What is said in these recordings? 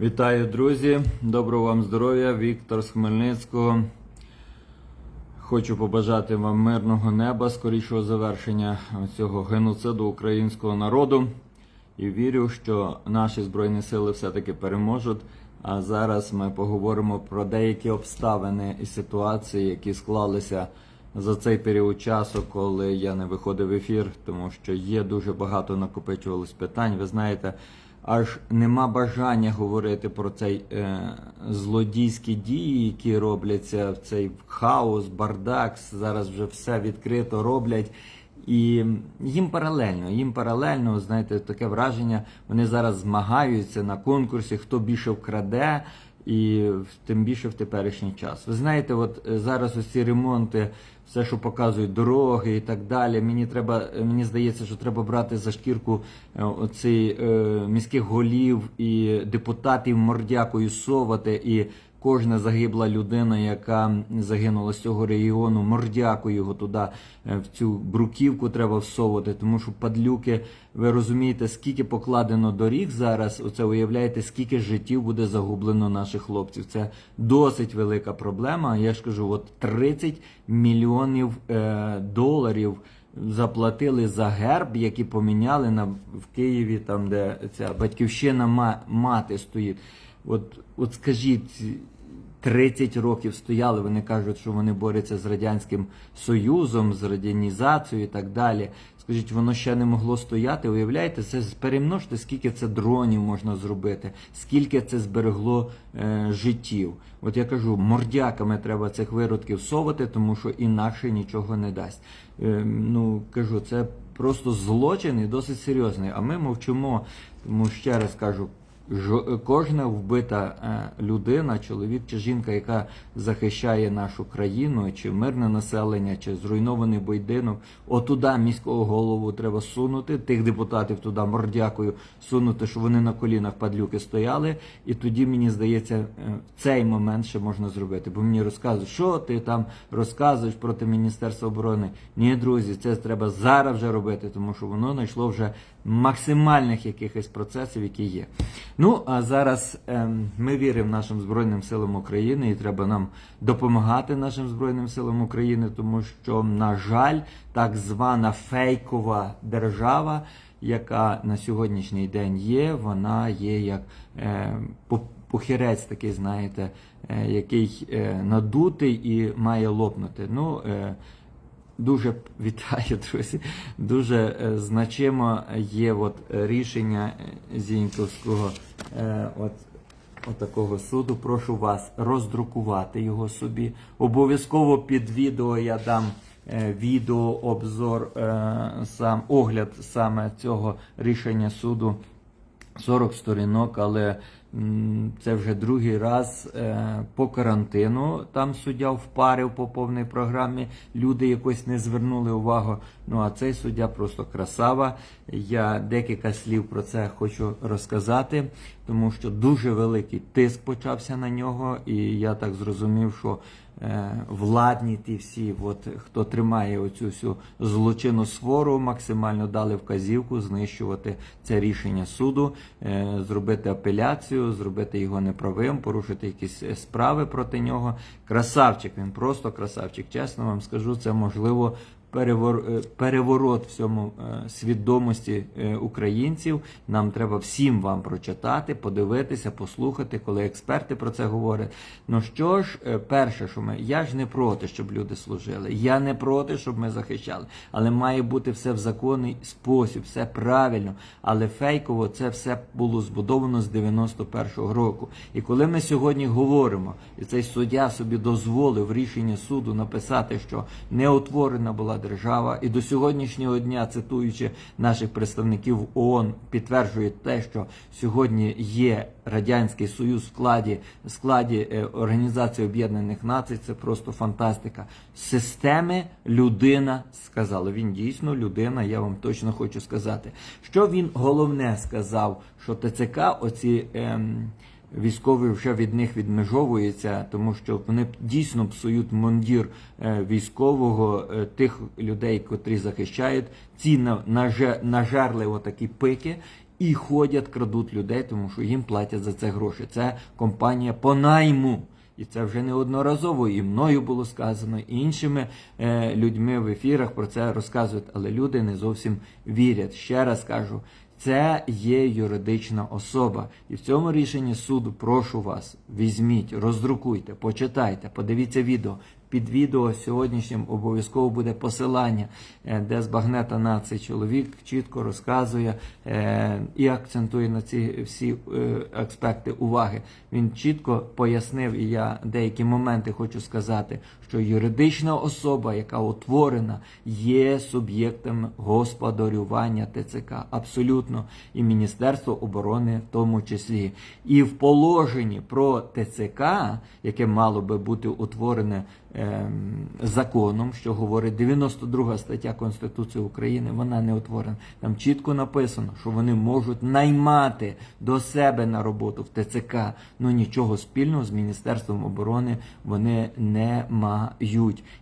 Вітаю, друзі! Доброго вам здоров'я! Віктор з Хмельницького. Хочу побажати вам мирного неба, скорішого завершення цього геноциду українського народу. І вірю, що наші Збройні сили все-таки переможуть. А зараз ми поговоримо про деякі обставини і ситуації, які склалися за цей період часу, коли я не виходив в ефір, тому що є дуже багато накопичувалось питань. Ви знаєте, аж нема бажання говорити про цей е, злодійські дії, які робляться в цей хаос, бардак. Зараз вже все відкрито роблять. І їм паралельно, їм паралельно, знаєте, таке враження, вони зараз змагаються на конкурсі, хто більше вкраде, і тим більше в теперішній час. Ви знаєте, от е, зараз усі ремонти, все, що показують дороги і так далі. Мені треба, е, мені здається, що треба брати за шкірку е, оцей е, міських голів і депутатів мордякою совати і. Кожна загибла людина, яка загинула з цього регіону, мордяку його туди е, в цю бруківку треба всовувати, тому що падлюки, ви розумієте, скільки покладено доріг зараз. Оце уявляєте, скільки життів буде загублено наших хлопців. Це досить велика проблема. Я ж кажу, от 30 мільйонів е, доларів заплатили за герб, який поміняли на в Києві, там де ця батьківщина ма, мати стоїть. От, от скажіть. 30 років стояли, вони кажуть, що вони борються з Радянським Союзом, з радянізацією і так далі. Скажіть, воно ще не могло стояти. Уявляєте, це перемножте, скільки це дронів можна зробити, скільки це зберегло е, життів. От я кажу, мордяками треба цих виродків совати, тому що інакше нічого не дасть. Е, ну кажу, це просто злочин і досить серйозний. А ми мовчимо. Тому ще раз кажу, Кожна вбита е, людина, чоловік чи жінка, яка захищає нашу країну, чи мирне населення, чи зруйнований будинок, отуда міського голову треба сунути, тих депутатів туди мордякою сунути, щоб вони на колінах падлюки стояли. І тоді мені здається, е, в цей момент ще можна зробити. Бо мені розказують, що ти там розказуєш проти Міністерства оборони. Ні, друзі, це треба зараз вже робити, тому що воно знайшло вже максимальних якихось процесів, які є. Ну а зараз ем, ми віримо нашим Збройним силам України, і треба нам допомагати нашим Збройним силам України, тому що, на жаль, так звана фейкова держава, яка на сьогоднішній день є, вона є як е, похірець такий, знаєте, е, який е, надутий і має лопнути. Ну, е, Дуже вітаю, друзі. Дуже е, значимо є от рішення е, Зіньковського е, от, от такого суду. Прошу вас роздрукувати його собі. Обов'язково під відео я дам відео, обзор, сам огляд саме цього рішення суду. 40 сторінок, але це вже другий раз е, по карантину. Там суддя впарив по повній програмі. Люди якось не звернули увагу. Ну а цей суддя просто красава. Я декілька слів про це хочу розказати, тому що дуже великий тиск почався на нього, і я так зрозумів, що владні ті всі, от, хто тримає оцю всю злочинну свору, максимально дали вказівку знищувати це рішення суду, е, зробити апеляцію, зробити його неправим, порушити якісь е, справи проти нього. Красавчик, він просто красавчик. Чесно вам скажу, це можливо е, переворот в цьому е, свідомості е, українців. Нам треба всім вам прочитати, подивитися, послухати, коли експерти про це говорять. Ну що ж, е, перше, що ми я ж не проти, щоб люди служили. Я не проти, щоб ми захищали. Але має бути все в законний спосіб, все правильно. Але фейково це все було збудовано з 91-го року. І коли ми сьогодні говоримо, і цей суддя собі дозволив рішення суду написати, що не утворена була держава, і до сьогоднішнього дня, цитуючи наших представників ООН, підтверджує те, що сьогодні є радянський союз в складі в складі е, Організації Об'єднаних Націй. Це просто фантастика. Системи людина сказала. Він дійсно людина. Я вам точно хочу сказати. Що він головне сказав, що ТЦК оці. Ем, військові вже від них відмежовуються, тому що вони дійсно псують мундір е, військового е, тих людей, котрі захищають ці на- наже- нажерливо такі пики. І ходять, крадуть людей, тому що їм платять за це гроші. Це компанія по найму. І це вже неодноразово і мною було сказано, і іншими е, людьми в ефірах про це розказують, але люди не зовсім вірять. Ще раз кажу, це є юридична особа. І в цьому рішенні суду прошу вас, візьміть, роздрукуйте, почитайте, подивіться відео. Під відео сьогоднішнім обов'язково буде посилання, е, де з багнета нації чоловік чітко розказує е, і акцентує на ці всі е, аспекти уваги. Він чітко пояснив, і я деякі моменти хочу сказати, що юридична особа, яка утворена, є суб'єктом господарювання ТЦК. Абсолютно, і Міністерство оборони в тому числі. І в положенні про ТЦК, яке мало би бути утворене ем, законом, що говорить 92 стаття Конституції України, вона не утворена. Там чітко написано, що вони можуть наймати до себе на роботу в ТЦК. Ну нічого спільного з Міністерством оборони вони не мають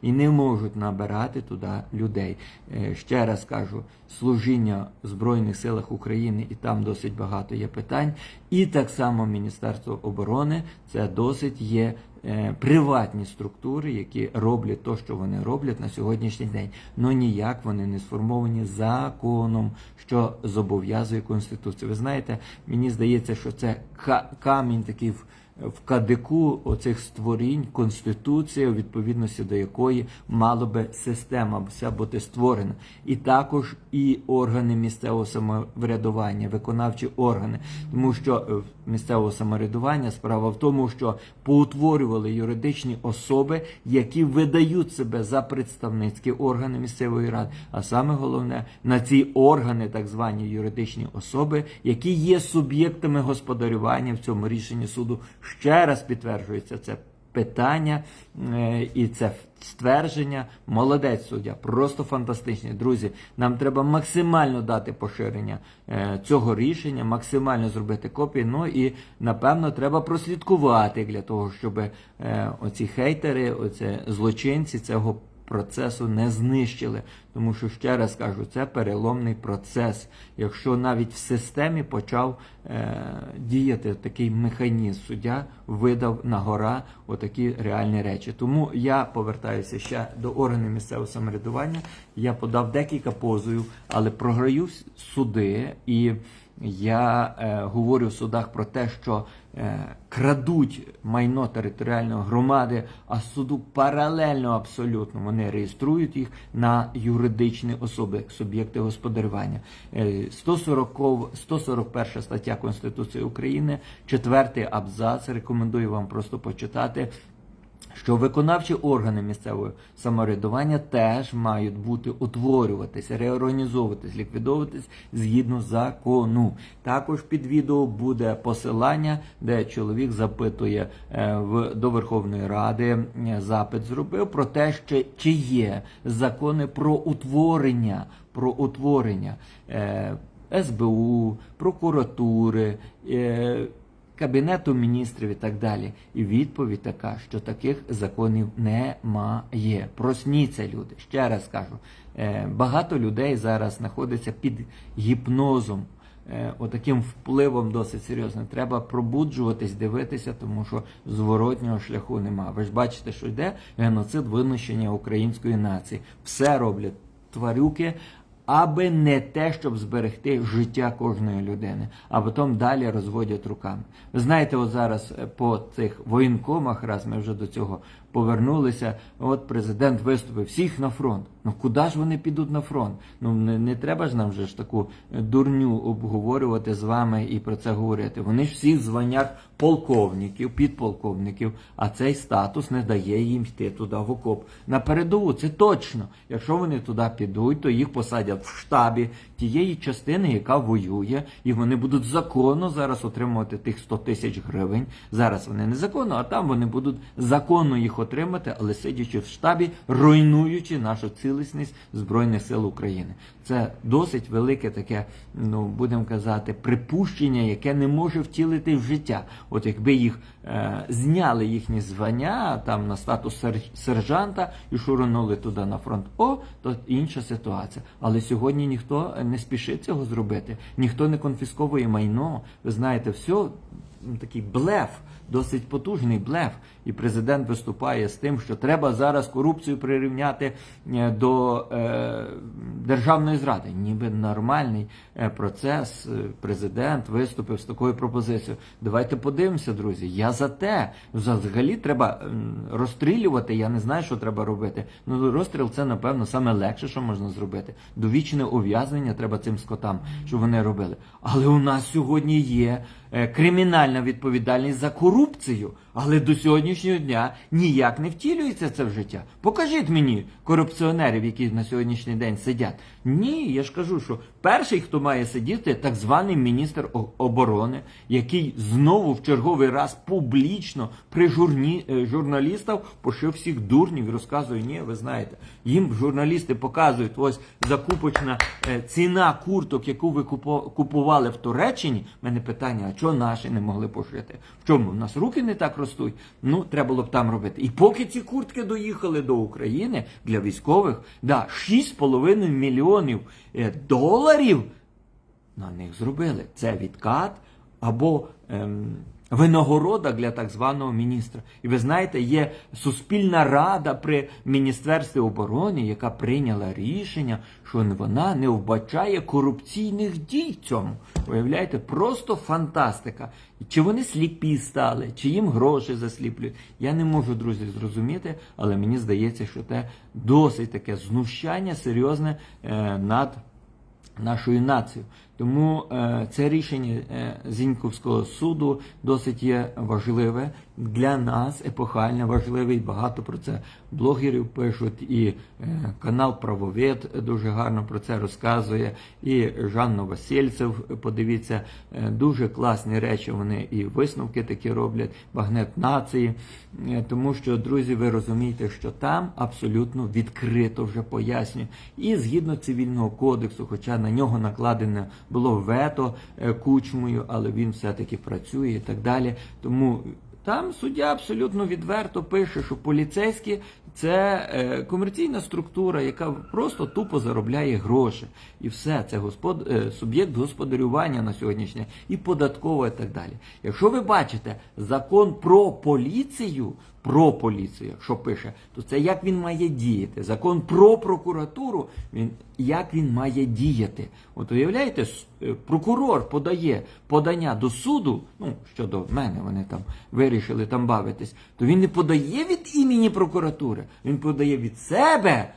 і не можуть набирати туди людей. Е, Ще раз кажу, служіння в Збройних силах України, і там досить багато є питань. І так само Міністерство оборони це досить є е, приватні структури, які роблять те, що вони роблять на сьогоднішній день. Ну ніяк вони не сформовані законом, що зобов'язує Конституцію. Ви знаєте, мені здається, що це камінь такий. В кадику оцих створінь конституція, у відповідності до якої мала би система вся бути створена, і також і органи місцевого самоврядування, виконавчі органи, тому що е, місцевого самоврядування справа в тому, що поутворювали юридичні особи, які видають себе за представницькі органи місцевої ради. А саме головне на ці органи, так звані юридичні особи, які є суб'єктами господарювання в цьому рішенні суду. Ще раз підтверджується це питання е, і це ствердження. Молодець суддя, просто фантастичний. Друзі, нам треба максимально дати поширення е, цього рішення, максимально зробити копії. Ну і напевно треба прослідкувати для того, щоб е, оці хейтери, оці злочинці цього. Процесу не знищили, тому що ще раз кажу, це переломний процес. Якщо навіть в системі почав е, діяти такий механізм, суддя видав на гора отакі реальні речі. Тому я повертаюся ще до органів місцевого самоврядування. Я подав декілька позовів, але програю суди і. Я е, говорю в судах про те, що е, крадуть майно територіальної громади, а суду паралельно абсолютно вони реєструють їх на юридичні особи, суб'єкти господарювання. Е, 140, 141 стаття Конституції України, четвертий абзац. Рекомендую вам просто почитати що виконавчі органи місцевого самоврядування теж мають бути утворюватися, реорганізовуватись, ліквідовуватись згідно закону. Також під відео буде посилання, де чоловік запитує е, в до Верховної Ради е, запит зробив про те, що чи є закони про утворення, про утворення е, СБУ, прокуратури. Кабінету міністрів і так далі. І відповідь така, що таких законів немає. Просніться, люди. Ще раз кажу, е, багато людей зараз знаходиться під гіпнозом, е, отаким впливом досить серйозним. Треба пробуджуватись, дивитися, тому що зворотнього шляху нема. Ви ж бачите, що йде геноцид винищення української нації. Все роблять тварюки аби не те, щоб зберегти життя кожної людини, а потім далі розводять руками. Ви знаєте, от зараз е, по цих воєнкомах, раз ми вже до цього повернулися, от президент виступив всіх на фронт. Ну куди ж вони підуть на фронт? Ну не, не треба ж нам вже ж таку е, дурню обговорювати з вами і про це говорити. Вони ж всі в званнях полковників, підполковників, а цей статус не дає їм йти туди в окоп. На передову це точно. Якщо вони туди підуть, то їх посадять в штабі тієї частини, яка воює, і вони будуть законно зараз отримувати тих 100 тисяч гривень. Зараз вони незаконно, а там вони будуть законно їх отримати, але сидячи в штабі, руйнуючи нашу цілісність Збройних сил України. Це досить велике таке, ну будемо казати, припущення, яке не може втілити в життя. От якби їх зняли їхні звання там на статус сержанта і шурунули туди на фронт, о, то інша ситуація. Але сьогодні ніхто не спішить цього зробити, ніхто не конфісковує майно. Ви знаєте, все такий блеф, досить потужний блеф. І президент виступає з тим, що треба зараз корупцію прирівняти е, до е, державної зради. Ніби нормальний е, процес. Е, Президент виступив з такою пропозицією. Давайте подивимося, друзі. Я за те. Взагалі треба розстрілювати. Я не знаю, що треба робити. Ну розстріл це напевно саме легше, що можна зробити. Довічне ув'язнення треба цим скотам, щоб вони робили. Але у нас сьогодні є кримінальна відповідальність за корупцію корупцію але до сьогоднішнього дня ніяк не втілюється це в життя. Покажіть мені корупціонерів, які на сьогоднішній день сидять. Ні, я ж кажу, що перший, хто має сидіти, так званий міністр оборони, який знову в черговий раз публічно при журні, е, журналістів пошив всіх дурнів і розказує, ні, ви знаєте, їм журналісти показують ось закупочна е, ціна курток, яку ви купували в Туреччині. У мене питання, а чого наші не могли пошити? В чому? У нас руки не так ростуть. Ну, треба було б там робити. І поки ці куртки доїхали до України для військових, да, 6,5 мільйонів е, доларів на них зробили. Це відкат або ем, винагорода для так званого міністра. І ви знаєте, є суспільна рада при Міністерстві оборони, яка прийняла рішення, що вона не вбачає корупційних дій цьому. Уявляєте, просто фантастика. Чи вони сліпі стали, чи їм гроші засліплюють. Я не можу, друзі, зрозуміти, але мені здається, що це досить таке знущання серйозне е, над нашою нацією. Тому е, це рішення е, Зіньковського суду досить є важливе для нас, епохальне, важливе, і багато про це блогерів пишуть, і е, канал Правовед дуже гарно про це розказує, і Жанна Васильцев, подивіться, дуже класні речі вони і висновки такі роблять, багнет нації. Тому що, друзі, ви розумієте, що там абсолютно відкрито вже пояснюю. І згідно цивільного кодексу, хоча на нього накладене було вето е, кучмою, але він все-таки працює і так далі. Тому там суддя абсолютно відверто пише, що поліцейські це е, комерційна структура, яка просто тупо заробляє гроші. І все, це господ... е, суб'єкт господарювання на сьогоднішній день і податково і так далі. Якщо ви бачите закон про поліцію, про поліцію, якщо пише, то це як він має діяти. Закон про прокуратуру, він як він має діяти. От уявляєте, е, прокурор подає подання до суду, ну щодо мене, вони там вирішили там бавитись, то він не подає від імені прокуратури, він подає від себе.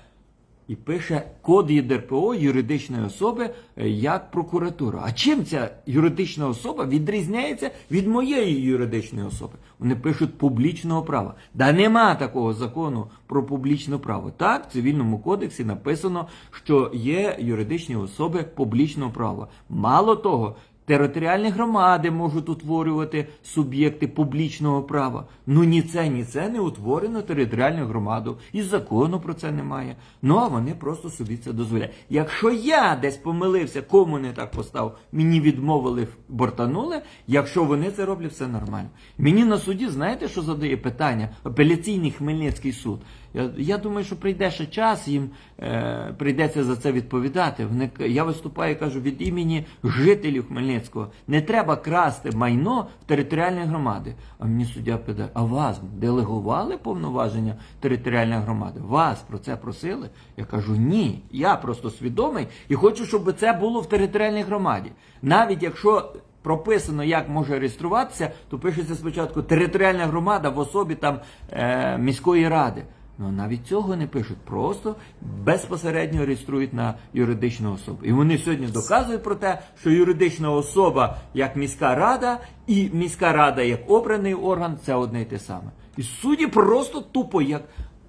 І пише код ЄДРПО юридичної особи е, як прокуратура. А чим ця юридична особа відрізняється від моєї юридичної особи? Вони пишуть публічного права. Да нема такого закону про публічне право. Так, в цивільному кодексі написано, що є юридичні особи публічного права. Мало того, Територіальні громади можуть утворювати суб'єкти публічного права. Ну ні це, ні це не утворено територіальну громаду. І закону про це немає. Ну а вони просто собі це дозволяють. Якщо я десь помилився, кому не так постав, мені відмовили, бортанули. Якщо вони це роблять, все нормально. Мені на суді, знаєте, що задає питання? Апеляційний Хмельницький суд. Я, я думаю, що прийде ще час, їм е, прийдеться за це відповідати. Вони, я виступаю кажу від імені жителів Хмельницького. Не треба красти майно в територіальної громади. А мені суддя питає, а вас делегували повноваження територіальної громади? Вас про це просили? Я кажу, ні. Я просто свідомий і хочу, щоб це було в територіальній громаді. Навіть якщо прописано, як може реєструватися, то пишеться спочатку територіальна громада в особі там е, міської ради. Ну навіть цього не пишуть, просто безпосередньо реєструють на юридичну особу. І вони сьогодні доказують про те, що юридична особа як міська рада і міська рада як обраний орган це одне й те саме. І судді просто тупо як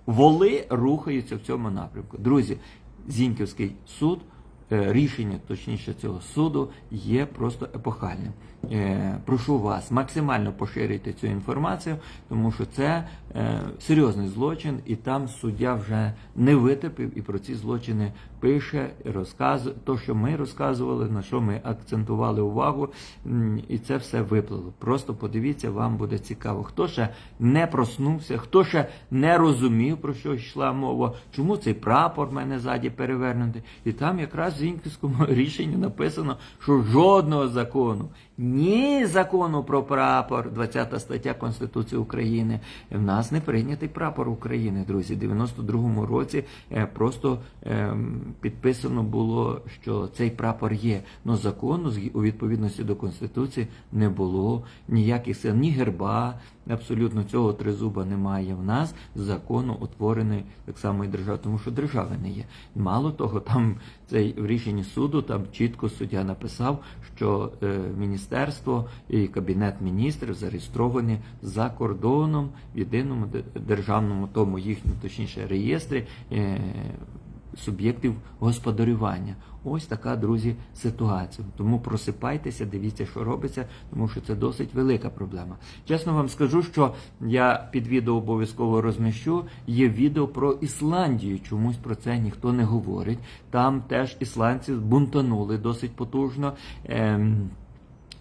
воли рухаються в цьому напрямку. Друзі, Зіньківський суд, е, рішення точніше цього суду є просто епохальним. Е, прошу вас максимально поширити цю інформацію, тому що це е, серйозний злочин, і там суддя вже не витерпів і про ці злочини пише, розказує. То, що ми розказували, на що ми акцентували увагу, і це все виплило. Просто подивіться, вам буде цікаво. Хто ще не проснувся, хто ще не розумів, про що йшла мова, чому цей прапор в мене ззаді перевернутий. І там якраз в Зіньківському рішенні написано, що жодного закону, ні закону про прапор, 20 стаття Конституції України, в нас не прийнятий прапор України, друзі. В 92-му році е, просто ем, підписано було, що цей прапор є. Но закону у відповідності до Конституції не було ніяких сил, ні герба, абсолютно цього тризуба немає в нас. Закону утворений так само і держава, тому що держави не є. Мало того, там цей в рішенні суду там чітко суддя написав, що е, міністерство і кабінет міністрів зареєстровані за кордоном в єдиному державному тому їхньому, точніше, реєстрі. Е, суб'єктів господарювання. Ось така, друзі, ситуація. Тому просипайтеся, дивіться, що робиться, тому що це досить велика проблема. Чесно вам скажу, що я під відео обов'язково розміщу. Є відео про Ісландію. Чомусь про це ніхто не говорить. Там теж ісландці бунтанули досить потужно. Ем,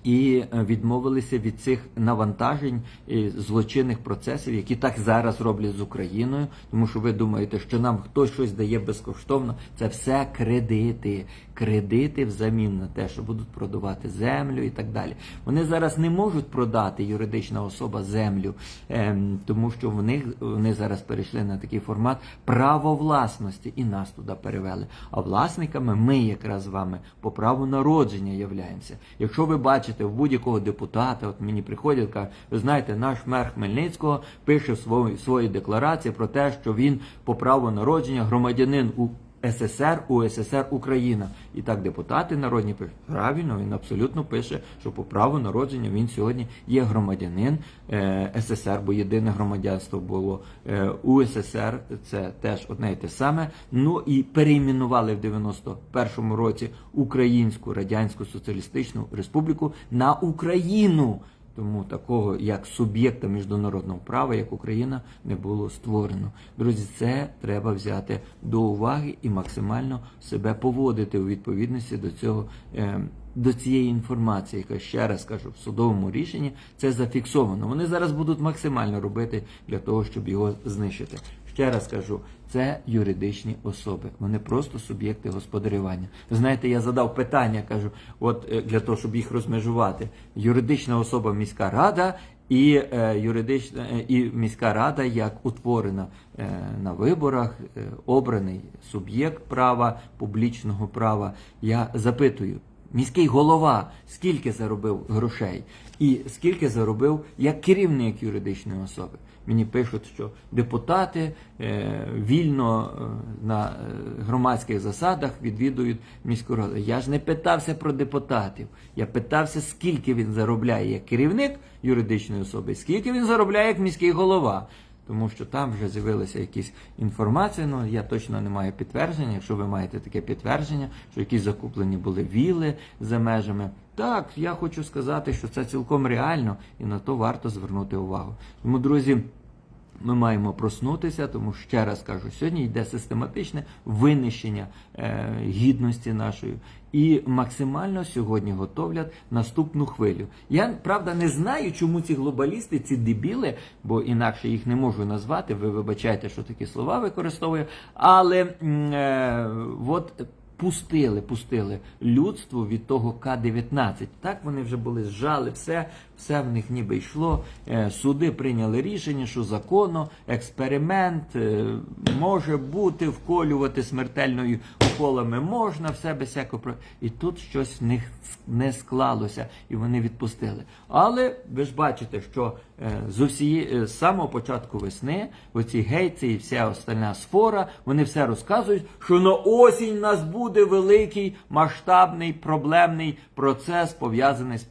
і е, відмовилися від цих навантажень і злочинних процесів, які так зараз роблять з Україною, тому що ви думаєте, що нам хтось щось дає безкоштовно. Це все кредити, кредити взамін на те, що будуть продавати землю і так далі. Вони зараз не можуть продати юридична особа землю, ем, тому що в них вони зараз перейшли на такий формат право власності і нас туди перевели. А власниками ми якраз з вами по праву народження являємося. Якщо ви бачите в будь-якого депутата, от мені приходять, кажуть, ви знаєте, наш мер Хмельницького пише в свої, свої декларації про те, що він по праву народження громадянин СССР, УССР, Україна. І так депутати народні. Правильно, він абсолютно пише, що по праву народження він сьогодні є громадянин е, СССР, бо єдине громадянство було е, УССР, це теж одне і те саме. Ну і перейменували в 91-му році Українську Радянську Соціалістичну Республіку на Україну. Тому такого як суб'єкта міжнародного права, як Україна, не було створено. Друзі, це треба взяти до уваги і максимально себе поводити у відповідності до цього. е, До цієї інформації, яка ще раз кажу, в судовому рішенні це зафіксовано. Вони зараз будуть максимально робити для того, щоб його знищити. Ще раз кажу, це юридичні особи. Вони просто суб'єкти господарювання. Знаєте, я задав питання, кажу, от е, для того, щоб їх розмежувати. Юридична особа міська рада і е, юридична е, і міська рада як утворена е, на виборах, е, обраний суб'єкт права, публічного права. Я запитую. Міський голова скільки заробив грошей і скільки заробив як керівник юридичної особи. Мені пишуть, що депутати е, вільно е, на е, громадських засадах відвідують міську раду. Я ж не питався про депутатів. Я питався, скільки він заробляє як керівник юридичної особи, скільки він заробляє як міський голова. Тому що там вже з'явилася якісь інформація, ну я точно не маю підтвердження. Якщо ви маєте таке підтвердження, що якісь закуплені були віли за межами. Так, я хочу сказати, що це цілком реально і на то варто звернути увагу. Тому, друзі. Ми маємо проснутися, тому ще раз кажу, сьогодні йде систематичне винищення е, гідності нашої і максимально сьогодні готовлять наступну хвилю. Я правда не знаю, чому ці глобалісти, ці дебіли, бо інакше їх не можу назвати. Ви вибачайте, що такі слова використовую, але е, от. Пустили, пустили людство від того К-19. Так вони вже були зжали, все, все в них ніби йшло. Е, Суди прийняли рішення, що законно експеримент е, може бути, вколювати смертельною уколами можна, все без всякого. І тут щось в них не склалося, і вони відпустили. Але ви ж бачите, що е, з усієї е, з самого початку весни оці гейці і вся остальна сфора, вони все розказують, що на осінь нас буде великий масштабний проблемний процес пов'язаний з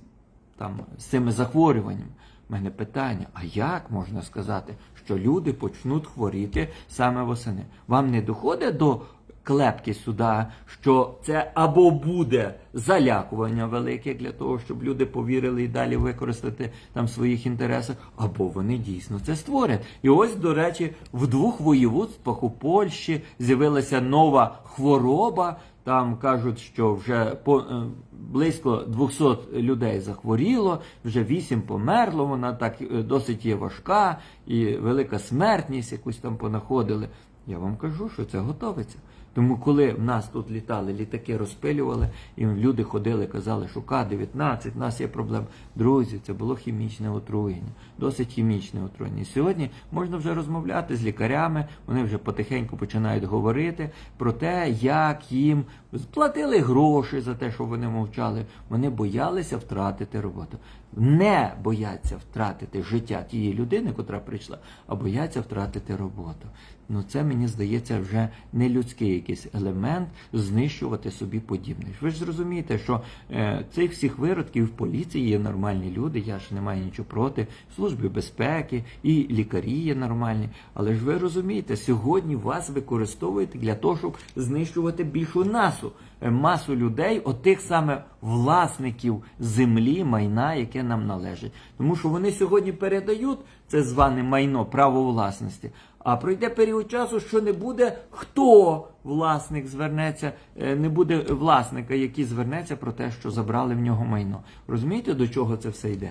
там з цими захворюваннями. У мене питання: а як можна сказати, що люди почнуть хворіти саме восени? Вам не доходить до клепки сюди, що це або буде залякування велике для того, щоб люди повірили і далі використати там своїх інтересах, або вони дійсно це створять. І ось, до речі, в двох воєводствах у Польщі з'явилася нова хвороба. Там кажуть, що вже по е, близько 200 людей захворіло, вже 8 померло. Вона так е, досить є важка і велика смертність, якусь там понаходили. Я вам кажу, що це готовиться. Тому, коли в нас тут літали, літаки розпилювали, і люди ходили, казали, що К-19, в нас є проблема. Друзі, це було хімічне отруєння, досить хімічне отруєння. І Сьогодні можна вже розмовляти з лікарями, вони вже потихеньку починають говорити про те, як їм сплатили гроші за те, що вони мовчали. Вони боялися втратити роботу. Не бояться втратити життя тієї людини, котра прийшла, а бояться втратити роботу. Ну це мені здається вже не людський якийсь елемент знищувати собі подібних. Ви ж зрозумієте, що е, цих всіх виродків в поліції є нормальні люди. Я ж не маю нічого проти служби безпеки і лікарі є нормальні. Але ж ви розумієте, сьогодні вас використовують для того, щоб знищувати більшу насу е, масу людей, отих саме власників землі, майна, яке нам належить. Тому що вони сьогодні передають це зване майно, право власності. А пройде період часу, що не буде хто власник звернеться, е, не буде власника, який звернеться про те, що забрали в нього майно. Розумієте, до чого це все йде?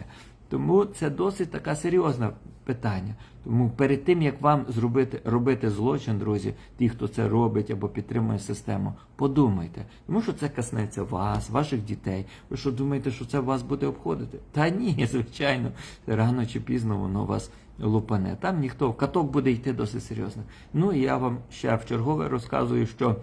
Тому це досить така серйозне питання. Тому перед тим як вам зробити робити злочин, друзі, ті, хто це робить або підтримує систему, подумайте, тому що це коснеться вас, ваших дітей. Ви що думаєте, що це вас буде обходити? Та ні, звичайно, рано чи пізно воно вас лупане. Там ніхто каток буде йти досить серйозно. Ну і я вам ще в чергове розказую, що.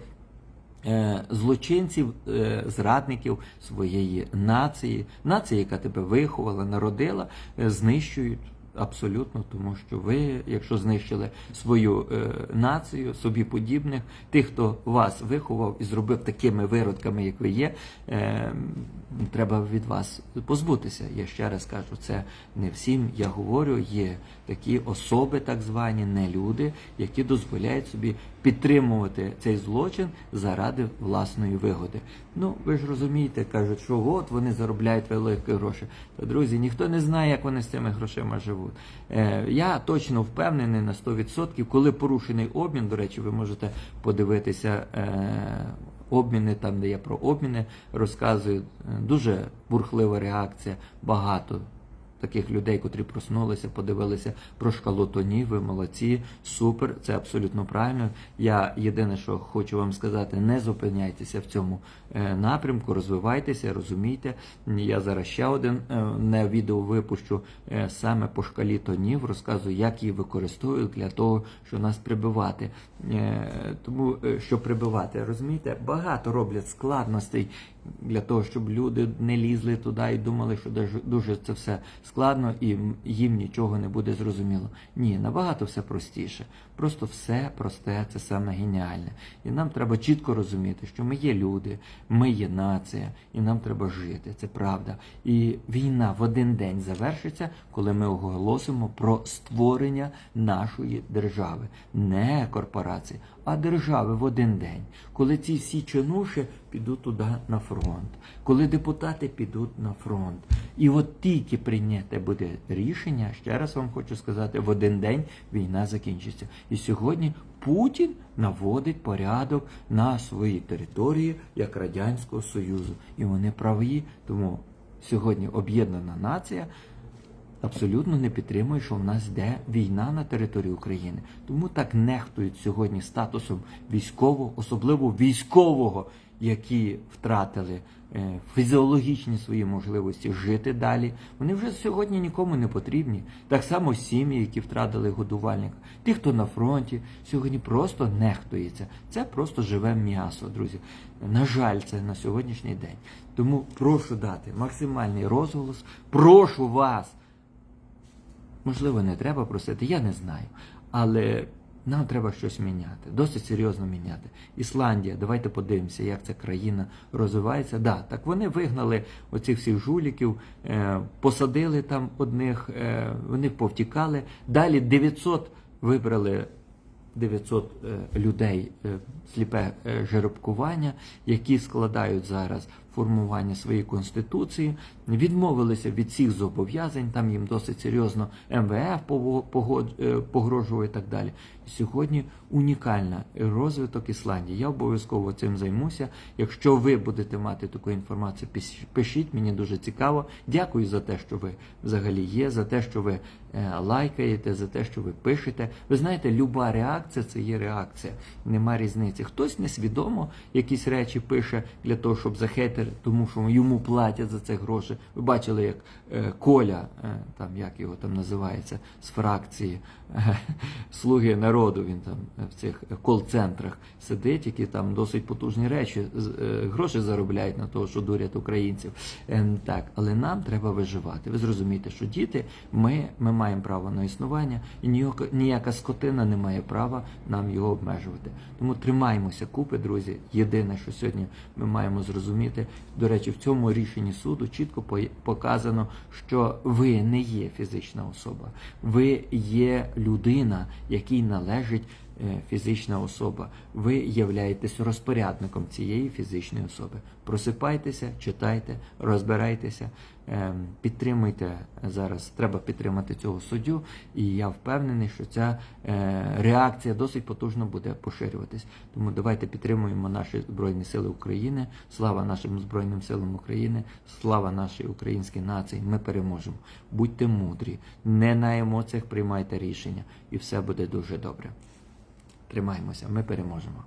Е, Злочинців, е, зрадників своєї нації, нації, яка тебе виховала, народила, е, знищують абсолютно, тому що ви, якщо знищили свою е, націю, собі подібних, тих, хто вас виховав і зробив такими виродками, як ви є, е, треба від вас позбутися. Я ще раз кажу, це не всім. Я говорю, є такі особи, так звані, не люди, які дозволяють собі підтримувати цей злочин заради власної вигоди. Ну, ви ж розумієте, кажуть, що от вони заробляють великі гроші. Та друзі, ніхто не знає, як вони з цими грошима живуть. Е, я точно впевнений на 100%, коли порушений обмін, до речі, ви можете подивитися. Е, Обміни, там, де я про обміни розказую, дуже бурхлива реакція, багато таких людей, котрі проснулися, подивилися про шкалу ви молодці, супер, це абсолютно правильно. Я єдине, що хочу вам сказати, не зупиняйтеся в цьому напрямку, розвивайтеся, розумійте. Я зараз ще один е, не відео випущу е, саме по шкалі тонів, розказую, як її використовують для того, щоб нас прибивати. Е, Тому е, що прибивати, розумієте, багато роблять складностей для того, щоб люди не лізли туди і думали, що дуже це все складно і їм нічого не буде зрозуміло. Ні, набагато все простіше. Просто все просте, це саме геніальне. І нам треба чітко розуміти, що ми є люди, ми є нація, і нам треба жити. Це правда. І війна в один день завершиться, коли ми оголосимо про створення нашої держави, не корпорації, а держави в один день, коли ці всі чинуші підуть туди на фронт, коли депутати підуть на фронт. І от тільки прийняте буде рішення, ще раз вам хочу сказати, в один день війна закінчиться. І сьогодні Путін наводить порядок на своїй території як Радянського Союзу. І вони праві, тому сьогодні об'єднана нація абсолютно не підтримує, що в нас йде війна на території України. Тому так нехтують сьогодні статусом військового, особливо військового, які втратили е, фізіологічні свої можливості жити далі. Вони вже сьогодні нікому не потрібні. Так само сім'ї, які втратили годувальника. Ті, хто на фронті, сьогодні просто нехтується. Це просто живе м'ясо, друзі. На жаль, це на сьогоднішній день. Тому прошу дати максимальний розголос. Прошу вас. Можливо, не треба просити, я не знаю. Але нам треба щось міняти, досить серйозно міняти. Ісландія, давайте подивимося, як ця країна розвивається. Да, так вони вигнали оцих всіх жуліків, е, посадили там одних, е, вони повтікали. Далі 900 вибрали 900 е, людей сліпе жеребкування, які складають зараз формування своєї конституції, відмовилися від всіх зобов'язань. Там їм досить серйозно МВФ е, погрожує і так далі. Сьогодні унікальна розвиток Ісландії. Я обов'язково цим займуся. Якщо ви будете мати таку інформацію, пишіть, мені дуже цікаво. Дякую за те, що ви взагалі є, за те, що ви е, лайкаєте, за те, що ви пишете. Ви знаєте, люба реакція це є реакція. Нема різниці. Хтось несвідомо якісь речі пише для того, щоб захейтер, тому що йому платять за це гроші. Ви бачили, як е, Коля, е, там як його там називається, з фракції Слуги народу. Він там в цих кол-центрах сидить, які там досить потужні речі, е, гроші заробляють на того, що дурять українців. Ем, Так, але нам треба виживати. Ви зрозумієте, що діти, ми, ми маємо право на існування, і ніяка, ніяка скотина не має права нам його обмежувати. Тому тримаємося купи, друзі. Єдине, що сьогодні ми маємо зрозуміти, до речі, в цьому рішенні суду чітко показано, що ви не є фізична особа, ви є людина, якій належить фізична особа. Ви являєтесь розпорядником цієї фізичної особи. Просипайтеся, читайте, розбирайтеся, ем, підтримуйте зараз. Треба підтримати цього суддю, і я впевнений, що ця е, реакція досить потужно буде поширюватись. Тому давайте підтримуємо наші збройні сили України. Слава нашим збройним силам України, слава нашій українській нації. Ми переможемо. Будьте мудрі, не на емоціях приймайте рішення, і все буде дуже добре. Тримаємося, ми переможемо.